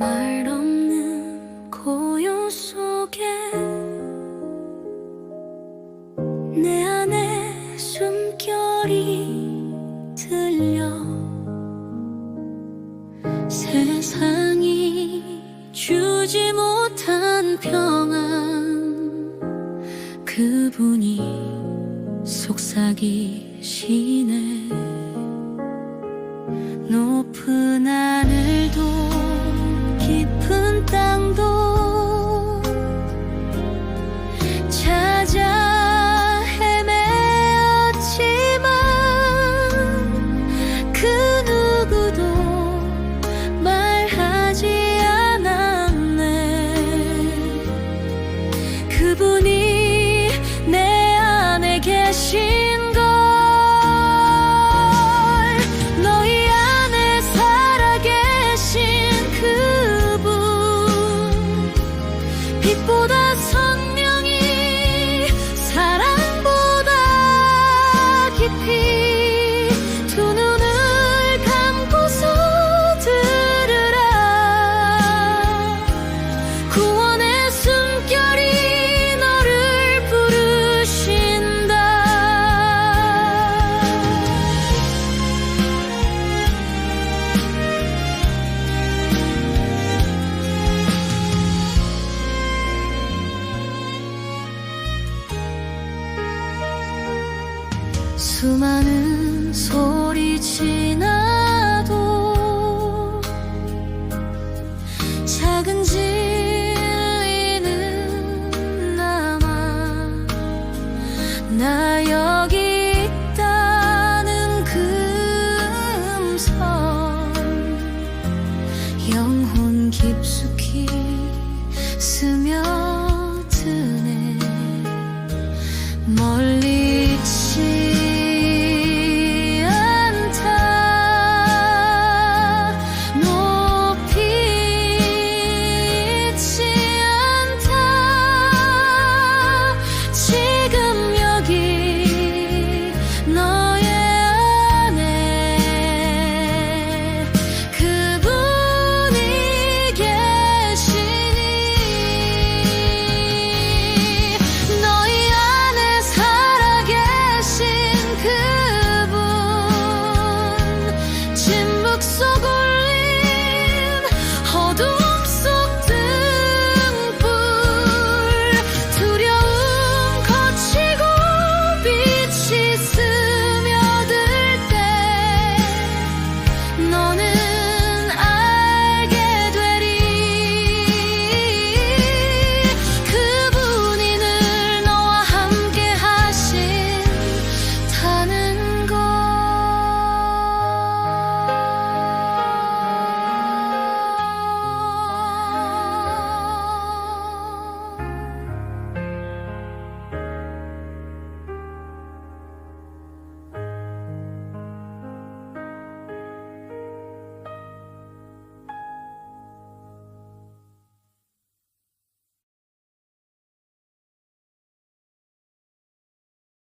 말 없는 고요 속에 내 안에 숨결이 들려 세상이 주지 못한 평안 그분이 속삭이시네 높은 하늘 수많은 소리 지나도 작은 진리는 남아 나 여기 있다는 금선 영혼 깊숙이